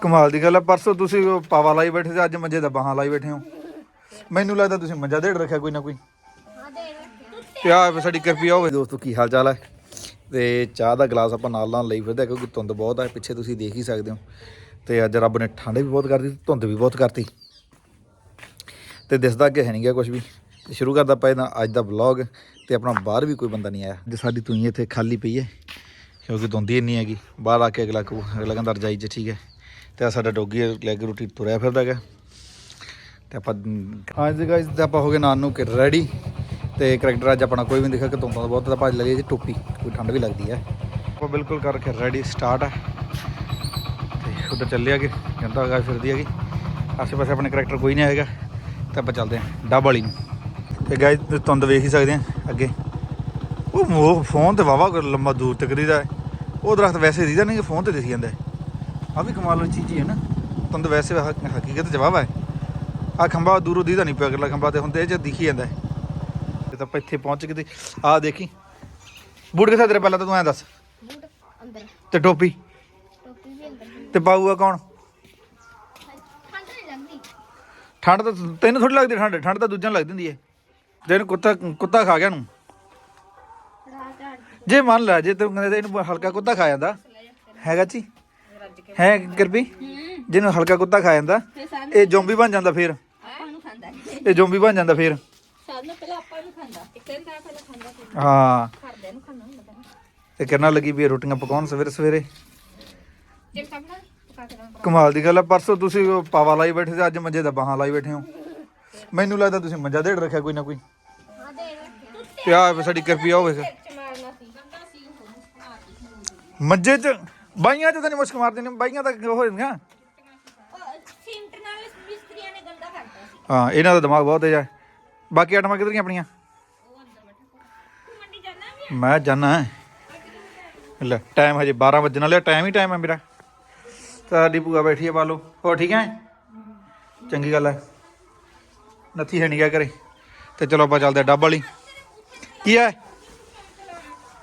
ਕਮਾਲ ਦੀ ਗੱਲ ਹੈ ਪਰਸੋਂ ਤੁਸੀਂ ਉਹ ਪਾਵਾ ਲਾਈ ਬੈਠੇ ਤੇ ਅੱਜ ਮੰਜੇ ਦਾ ਬਾਹਾਂ ਲਾਈ ਬੈਠੇ ਹੋ। ਮੈਨੂੰ ਲੱਗਦਾ ਤੁਸੀਂ ਮੰਜਾ ਢੇੜ ਰੱਖਿਆ ਕੋਈ ਨਾ ਕੋਈ। ਤੇ ਆ ਸਾਡੀ ਕਿਰਪੀਆ ਹੋਵੇ। ਦੋਸਤੋ, ਕੀ ਹਾਲ ਚਾਲ ਹੈ ਤੇ ਚਾਹ ਦਾ ਗਲਾਸ ਆਪਾਂ ਨਾਲ ਨਾਲ ਲਈ ਫਿਰਦੇ ਕਿਉਂਕਿ ਧੁੰਦ ਬਹੁਤ ਹੈ ਪਿੱਛੇ ਤੁਸੀਂ ਦੇਖ ਹੀ ਸਕਦੇ ਹੋ। ਤੇ ਅੱਜ ਰੱਬ ਨੇ ਠੰਡ ਵੀ ਬਹੁਤ ਕਰਤੀ ਧੁੰਦ ਵੀ ਬਹੁਤ ਕਰਤੀ। ਤੇ ਦਿਸਦਾ ਅੱਗੇ ਹੈ ਨਹੀਂ ਗਿਆ ਕੁਝ ਵੀ। ਤੇ ਸ਼ੁਰੂ ਕਰਦਾ ਪਏ ਤਾਂ ਅੱਜ ਦਾ ਵਲੌਗ ਤੇ ਆਪਣਾ ਬਾਹਰ ਵੀ ਕੋਈ ਬੰਦਾ ਨਹੀਂ ਆਇਆ। ਜੇ ਸਾਡੀ ਤੂੰ ਇੱਥੇ ਖਾਲੀ ਪਈ ਹੈ, ਕਿਉਂਕਿ ਧੁੰਦੀ ਇੰਨੀ ਹੈਗੀ, ਬਾਹਰ ਆ ਕੇ ਅਗਲਾ ਕਹੂ, ਅਗਲਾ ਕਹਿੰਦਾ ਰਜਾਈ 'ਚ ਠੀਕ ਹੈ। ਤੇ ਆ ਸਾਡਾ ਡੋਗੀ ਲੈ ਕੇ ਰੋਟੀ ਤੁਰਿਆ ਫਿਰਦਾ ਹੈਗਾ। ਤੇ ਆਪਾਂ ਹਾਂਜੀ ਗਾਇਸ ਤੇ ਆਪਾਂ ਹੋ ਗਏ ਨਾਨੂ ਕੇ ਰੈਡੀ ਤੇ ਕਰੈਕਟਰ ਅੱਜ ਆਪਣਾ ਕੋਈ ਵੀ ਨਹੀਂ ਦਿਖਾ ਕਿ ਧੁੰਦਾਂ ਬਹੁਤ ਤਾਂ ਭੱਜ ਲੱਗੀ ਜੀ ਟੋਪੀ ਕੋਈ ਠੰਡ ਵੀ ਲੱਗਦੀ ਹੈ। ਆਪਾਂ ਬਿਲਕੁਲ ਕਰਕੇ ਰੈਡੀ ਸਟਾਰਟ ਹੈ ਤੇ ਉਧਰ ਚੱਲੇ ਆਗੇ ਜਨਤਾ ਗਾ ਫਿਰਦੀ ਹੈਗੀ। ਆਸੇ ਪਾਸੇ ਆਪਣੇ ਕਰੈਕਟਰ ਕੋਈ ਨਹੀਂ ਆਏਗਾ ਤਾਂ ਆਪਾਂ ਚੱਲਦੇ ਹਾਂ ਡੱਬ ਵਾਲੀ ਨੂੰ। ਤੇ ਗਾਇਸ ਧੁੰਦ ਵੇਖ ਹੀ ਸਕਦੇ ਆ ਅੱਗੇ। ਉਹ ਫੋਨ ਤੇ ਵਾਵਾ ਲੰਮਾ ਦੂਰ ਤੱਕ ਦੀਦਾ ਹੈ। ਉਹ ਦਰਖਤ ਵੈਸੇ ਦੀਦਾ ਨਹੀਂ ਫੋਨ ਤੇ ਦਿਖ ਜਾਂਦਾ ਆ ਵੀ ਕਮਾਲ ਵਾਲੀ ਚੀਜ਼ ਹੀ ਹੈ ਨਾ। ਧੁੰਦ ਵੈਸੇ ਹਕ- ਹਕੀਕਤ ਜਵਾਬ ਹੈ। ਆ ਖੰਭਾ ਦੂਰੋਂ ਦੀਦਾ ਨਹੀਂ ਪਿਆ ਅਗਲਾ ਖੰਭਾ ਤੇ ਹੁੰਦੇ ਜੇ ਦਿਖੀ ਜਾਂਦਾ ਹੈ। ਤੇ ਤਾਂ ਆਪਾਂ ਇੱਥੇ ਪਹੁੰਚ ਗਏ ਤੇ ਆ ਦੇਖੀ। ਬੂਟ ਕਿੱਥੇ ਤੇਰੇ ਪਹਿਲਾਂ ਤਾਂ ਤੂੰ ਐਂ ਦੱਸ। ਬੂਟ ਅੰਦਰ। ਤੇ ਟੋਪੀ। ਟੋਪੀ ਵੀ ਅੰਦਰ ਤੇ ਪਾਊਗਾ ਕੌਣ? ਠੰਡ ਨਹੀਂ ਲੱਗਦੀ। ਠੰਡ ਤਾਂ ਤੈਨੂੰ ਥੋੜੀ ਲੱਗਦੀ ਠੰਡ ਠੰਡ ਤਾਂ ਦੂਜਿਆਂ ਨੂੰ ਲੱਗਦੀ ਹੁੰਦੀ ਹੈ। ਤੈਨੂੰ ਕੁੱਤਾ ਕੁੱਤਾ ਖਾ ਗਿਆ ਨੂੰ। ਜੇ ਮੰਨ ਲੈ ਜੇ ਤੂੰ ਕਹਿੰਦੇ ਇਹਨੂੰ ਹਲਕਾ ਕੁੱਤਾ ਖਾ ਜਾਂਦਾ। ਹੈਗਾ ਜੀ। ਹੈ ਕਿਰਪੀ ਜਿਹਨੂੰ ਹਲਕਾ ਕੁੱਤਾ ਖਾ ਜਾਂਦਾ। ਇਹ ਜ਼ੋਂਬੀ ਬਣ ਜਾਂਦਾ ਫੇਰ। ਆਪਾਂ ਨੂੰ ਖਾਂਦਾ ਇਹ ਜ਼ੋਂਬੀ ਬਣ ਜਾਂਦਾ ਫੇਰ। ਸਭ ਨੂੰ ਪਹਿਲਾਂ ਆਪਾਂ ਨੂੰ ਖਾਂਦਾ। ਇੱਕ ਦਿਨ ਤਾਂ ਪਹਿਲਾਂ ਖਾਂਦਾ ਸੀ ਹਾਂ। ਘਰਦਿਆਂ ਨੂੰ ਖਾਣਾ ਹੁੰਦਾ ਤਾਂ ਤੇ ਕਿਰਨਾਂ ਲੱਗੀ ਵੀ ਇਹ ਰੋਟੀਆਂ ਪਕਾਉਣ ਸਵੇਰੇ ਸਵੇਰੇ। ਜੇ ਸਾਹਮਣਾ ਪਕਾ ਕੇ ਨਾ ਕਮਾਲ ਦੀ ਗੱਲ ਹੈ ਪਰਸੋਂ ਤੁਸੀਂ ਉਹ ਪਾਵਾ ਲਾਈ ਬੈਠੇ ਤੇ ਅੱਜ ਮੰਜੇ ਦਾ ਬਾਹਾਂ ਲਾਈ ਬੈਠੇ ਹੋ। ਮੈਨੂੰ ਲੱਗਦਾ ਤੁਸੀਂ ਮੰਜਾ ਢੇੜ ਰੱਖਿਆ ਕੋਈ ਨਾ ਕੋਈ। ਹਾਂ ਦੇ ਤੇ ਆ ਸਾਡੀ ਕਿਰਪੀ ਹੋਵੇ। ਚ ਮਾਰਨਾ ਸੀ ਸੀ। ਮੰਜੇ 'ਚ ਬਾਈਆਂ 'ਚ ਤਾਂ ਨਹੀਂ ਮੁਸ਼ਕ ਮਾਰਦੇ ਨੇ ਬਾਈਆਂ ਤਾਂ ਹੋ ਜਾਂਦੀਆਂ। ਸਿੰਟ ਨਾਲ ਮਿਸਤਰੀਆਂ ਨੇ ਗੰਦਾ ਕਰਤਾ ਸੀ। ਹਾਂ ਇਹਨਾਂ ਦਾ ਦਿਮਾਗ ਬਹੁਤ ਤੇਜ਼ ਹੈ ਬਾਕੀ ਆਟਮਾਂ ਕਿੱਧਰ ਗਈਆਂ ਆਪਣੀਆਂ? ਤੂੰ ਮੰਡੀ ਜਾਣਾ ਵੀ ਮੈਂ ਜਾਣਾ ਹੈ। ਲੈ ਟਾਈਮ ਹਜੇ 12 ਵਜਣ ਵਾਲੇ ਟਾਈਮ ਹੀ ਟਾਈਮ ਹੈ ਮੇਰਾ। ਸਾਡੀ ਭੂਆ ਬੈਠੀ ਹੈ ਬਾਲੋ। ਹੋ ਠੀਕ ਹੈ? ਚੰਗੀ ਗੱਲ ਹੈ। ਨੱਥੀ ਹੈ ਨਹੀਂ ਗਿਆ ਕਰੇ ਤੇ ਚਲੋ ਆਪਾਂ ਚੱਲਦੇ ਡੱਬ ਵਾਲੀ। ਕੀ ਹੈ?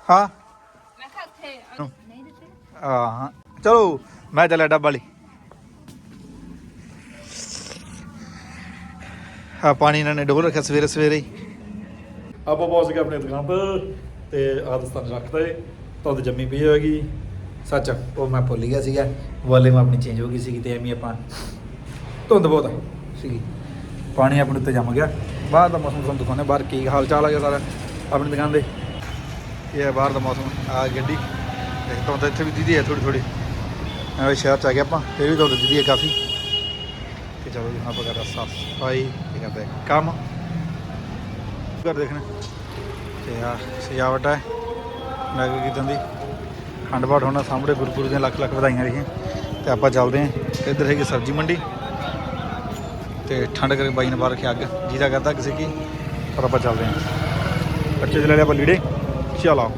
ਹਾਂ ਮੈਂ ਕਿਹਾ ਉੱਥੇ ਨਹੀਂ ਦਿੱਤੇ ਹਾਂ ਚਲੋ, ਮੈਂ ਚੱਲਿਆ ਡੱਬ ਵਾਲੀ। ਆ ਪਾਣੀ ਇਹਨਾਂ ਨੇ ਡੋਲ ਰੱਖਿਆ ਸਵੇਰੇ ਸਵੇਰੇ ਹੀ। ਆਪਾਂ ਪਹੁੰਚ ਗਏ ਆਪਣੀ ਦੁਕਾਨ ਤੇ ਤੇ ਆਦਸਤਾਨ ਰੱਖਦਾ ਏ ਤੁੰਦ ਜੰਮੀ ਪਈ ਹੋਏਗੀ। ਸੱਚ, ਉਹ ਮੈਂ ਭੁੱਲ ਗਿਆ ਸੀਗਾ। ਵਾਲੀਅਮ ਆਪਣੀ ਚੇਂਜ ਹੋ ਗਈ ਸੀ ਤੇ ਐਵੇਂ ਆਪਾਂ ਧੁੰਦ ਬਹੁਤ ਸੀਗੀ। ਪਾਣੀ ਆਪਣੇ ਉੱਤੇ ਜੰਮ ਗਿਆ। ਬਾਹਰ ਦਾ ਮੌਸਮ ਤੁਹਾਨੂੰ ਦਿਖਾਉਂਦੇ ਬਾਹਰ ਕੀ ਹਾਲ ਚਾਲ ਆ ਗਿਆ ਸਾਰਾ ਆਪਣੀ ਦੁਕਾਨ ਦੇ। ਇਹ ਹੈ ਬਾਹਰ ਦਾ ਮੌਸਮ। ਆ ਗੱਡੀ। ਤੇ ਤਾਂ ਇੱਥੇ ਵੀ ਦੀਦੀ ਹੈ ਥੋੜੀ ਥੋੜੀ ਐਵੇਂ ਸ਼ਹਿਰ ਚ ਆ ਗਏ ਆਪਾਂ, ਫਿਰ ਵੀ ਧੁੰਦ ਦੀਦੀ ਹੈ ਕਾਫੀ। ਤੇ ਚਲੋ ਜੀ, ਹੁਣ ਆਪਾਂ ਕਰਦਾ ਸਾਫ਼ ਸਫ਼ਾਈ ਕੀ ਕਰਦੇ ਕੰਮ। ਕਰ ਦੇਖਣਾ। ਤੇ ਆ ਸਜਾਵਟ ਹੈ, ਨਗਰ ਕੀਰਤਨ ਦੀ। ਖੰਡ ਪਾਠ ਹੋਣਾ ਸਾਹਮਣੇ ਗੁਰਪੁਰ ਦੀਆਂ ਲੱਖ ਲੱਖ ਵਧਾਈਆਂ ਰਹੀਆਂ। ਤੇ ਆਪਾਂ ਚੱਲਦੇ ਹਾਂ, ਇੱਧਰ ਹੈਗੀ ਸਬਜ਼ੀ ਮੰਡੀ। ਤੇ ਠੰਡ ਕਰਕੇ ਬਾਈ ਨੇ ਬਾਹਰ ਰੱਖਿਆ ਅੱਗ ਜਿਹਦਾ ਕਰਦਾ ਕਿਸੇ ਕੀ। ਪਰ ਆਪਾਂ ਚੱਲਦੇ ਹਾਂ। ਬੱਚੇ ਚ ਲੈ ਲਿਆ ਆਪਾਂ ਲੀੜੇ, ਚਲੋ